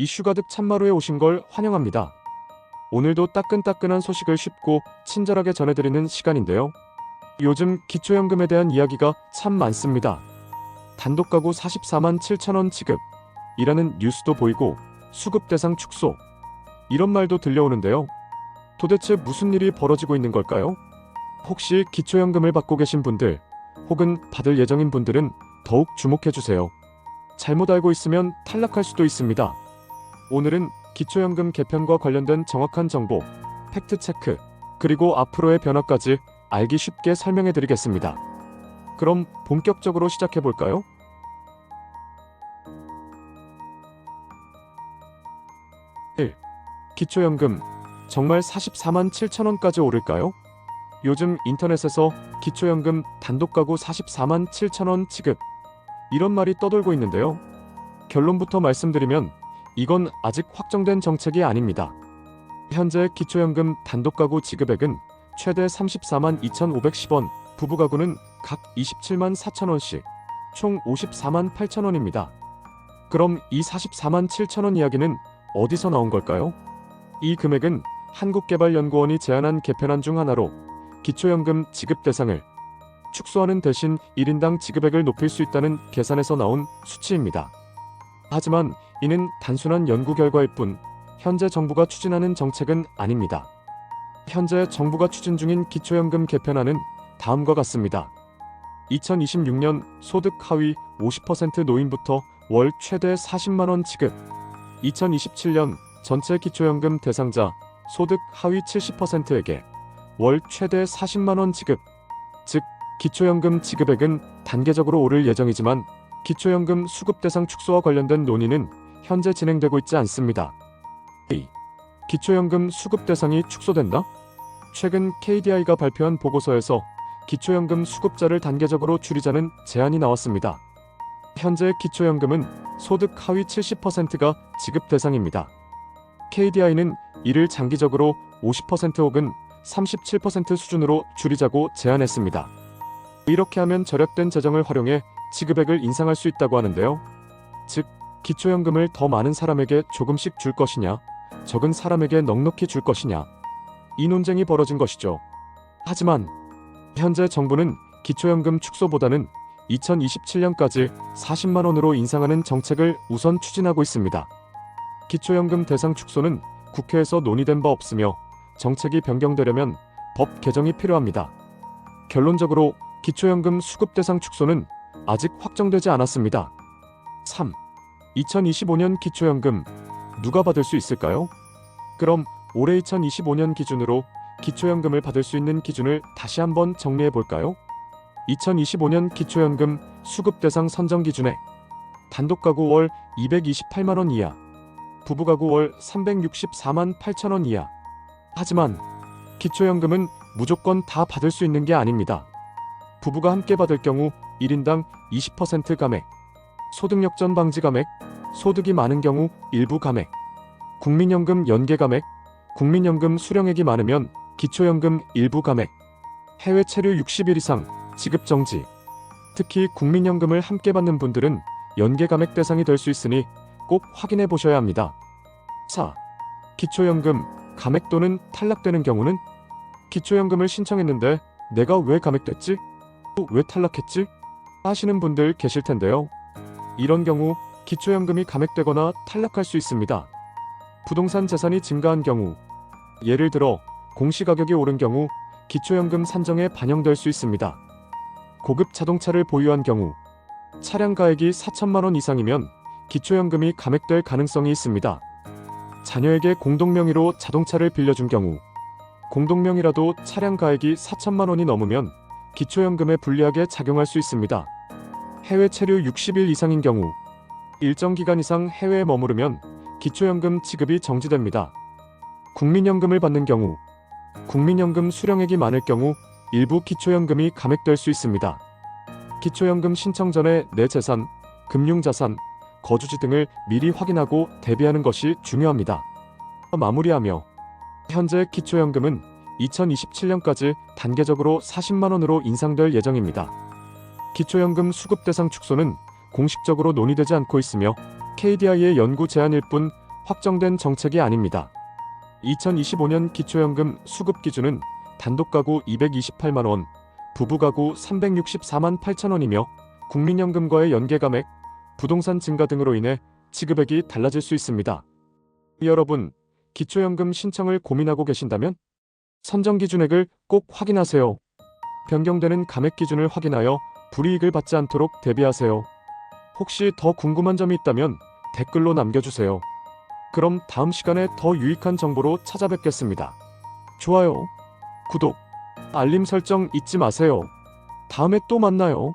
이슈 가득 참마루에 오신 걸 환영합니다. 오늘도 따끈따끈한 소식을 쉽고 친절하게 전해드리는 시간인데요. 요즘 기초연금에 대한 이야기가 참 많습니다. 단독 가구 44만 7천원 지급, 이라는 뉴스도 보이고 수급 대상 축소, 이런 말도 들려오는데요. 도대체 무슨 일이 벌어지고 있는 걸까요? 혹시 기초연금을 받고 계신 분들, 혹은 받을 예정인 분들은 더욱 주목해주세요. 잘못 알고 있으면 탈락할 수도 있습니다. 오늘은 기초연금 개편과 관련된 정확한 정보, 팩트체크, 그리고 앞으로의 변화까지 알기 쉽게 설명해 드리겠습니다. 그럼 본격적으로 시작해 볼까요? 기초연금 정말 44만 7천 원까지 오를까요? 요즘 인터넷에서 기초연금 단독 가구 44만 7천원 지급 이런 말이 떠돌고 있는데요. 결론부터 말씀드리면 이건 아직 확정된 정책이 아닙니다. 현재 기초연금 단독가구 지급액은 최대 34만 2,510원, 부부가구는 각 27만 4천원씩, 총 54만 8천원입니다. 그럼 이 44만 7천원 이야기는 어디서 나온 걸까요? 이 금액은 한국개발연구원이 제안한 개편안 중 하나로 기초연금 지급 대상을 축소하는 대신 1인당 지급액을 높일 수 있다는 계산에서 나온 수치입니다. 하지만 이는 단순한 연구 결과일 뿐 현재 정부가 추진하는 정책은 아닙니다. 현재 정부가 추진 중인 기초연금 개편안은 다음과 같습니다. 2026년 소득 하위 50% 노인부터 월 최대 40만 원 지급 2027년 전체 기초연금 대상자 소득 하위 70%에게 월 최대 40만 원 지급 즉 기초연금 지급액은 단계적으로 오를 예정이지만 기초연금 수급 대상 축소와 관련된 논의는 현재 진행되고 있지 않습니다. A. 기초연금 수급 대상이 축소된다? 최근 KDI가 발표한 보고서에서 기초연금 수급자를 단계적으로 줄이자는 제안이 나왔습니다. 현재 기초연금은 소득 하위 70%가 지급 대상입니다. KDI는 이를 장기적으로 50% 혹은 37% 수준으로 줄이자고 제안했습니다. 이렇게 하면 절약된 재정을 활용해 지급액을 인상할 수 있다고 하는데요. 즉, 기초연금을 더 많은 사람에게 조금씩 줄 것이냐, 적은 사람에게 넉넉히 줄 것이냐, 이 논쟁이 벌어진 것이죠. 하지만 현재 정부는 기초연금 축소보다는 2027년까지 40만 원으로 인상하는 정책을 우선 추진하고 있습니다. 기초연금 대상 축소는 국회에서 논의된 바 없으며 정책이 변경되려면 법 개정이 필요합니다. 결론적으로 기초연금 수급 대상 축소는 아직 확정되지 않았습니다. 3. 2025년 기초연금 누가 받을 수 있을까요? 그럼 올해 2025년 기준으로 기초연금을 받을 수 있는 기준을 다시 한번 정리해 볼까요? 2025년 기초연금 수급 대상 선정 기준에 단독 가구 월 228만 원 이하, 부부 가구 월 364만 8천 원 이하. 하지만 기초연금은 무조건 다 받을 수 있는 게 아닙니다. 부부가 함께 받을 경우 1인당 20% 감액, 소득 역전 방지 감액, 소득이 많은 경우 일부 감액, 국민연금 연계 감액, 국민연금 수령액이 많으면 기초연금 일부 감액, 해외 체류 60일 이상 지급 정지. 특히 국민연금을 함께 받는 분들은 연계 감액 대상이 될 수 있으니 꼭 확인해 보셔야 합니다. 4. 기초연금 감액 또는 탈락되는 경우는 기초연금을 신청했는데 내가 왜 감액됐지? 또왜 탈락했지? 하시는 분들 계실 텐데요. 이런 경우 기초연금이 감액되거나 탈락할 수 있습니다. 부동산 재산이 증가한 경우, 예를 들어 공시가격이 오른 경우 기초연금 산정에 반영될 수 있습니다. 고급 자동차를 보유한 경우, 차량 가액이 4천만 원 이상이면 기초연금이 감액될 가능성이 있습니다. 자녀에게 공동명의로 자동차를 빌려준 경우, 공동명의라도 차량 가액이 4천만 원이 넘으면 기초연금에 불리하게 작용할 수 있습니다. 해외 체류 60일 이상인 경우, 일정 기간 이상 해외에 머무르면 기초연금 지급이 정지됩니다. 국민연금을 받는 경우, 국민연금 수령액이 많을 경우 일부 기초연금이 감액될 수 있습니다. 기초연금 신청 전에 내 재산, 금융자산, 거주지 등을 미리 확인하고 대비하는 것이 중요합니다. 마무리하며 현재 기초연금은 2027년까지 단계적으로 40만 원으로 인상될 예정입니다. 기초연금 수급 대상 축소는 공식적으로 논의되지 않고 있으며 KDI의 연구 제안일 뿐 확정된 정책이 아닙니다. 2025년 기초연금 수급 기준은 단독 가구 228만 원, 부부 가구 364만 8천 원이며 국민연금과의 연계 감액, 부동산 증가 등으로 인해 지급액이 달라질 수 있습니다. 여러분, 기초연금 신청을 고민하고 계신다면 선정 기준액을 꼭 확인하세요. 변경되는 감액 기준을 확인하여 불이익을 받지 않도록 대비하세요. 혹시 더 궁금한 점이 있다면 댓글로 남겨주세요. 그럼 다음 시간에 더 유익한 정보로 찾아뵙겠습니다. 좋아요, 구독, 알림 설정 잊지 마세요. 다음에 또 만나요.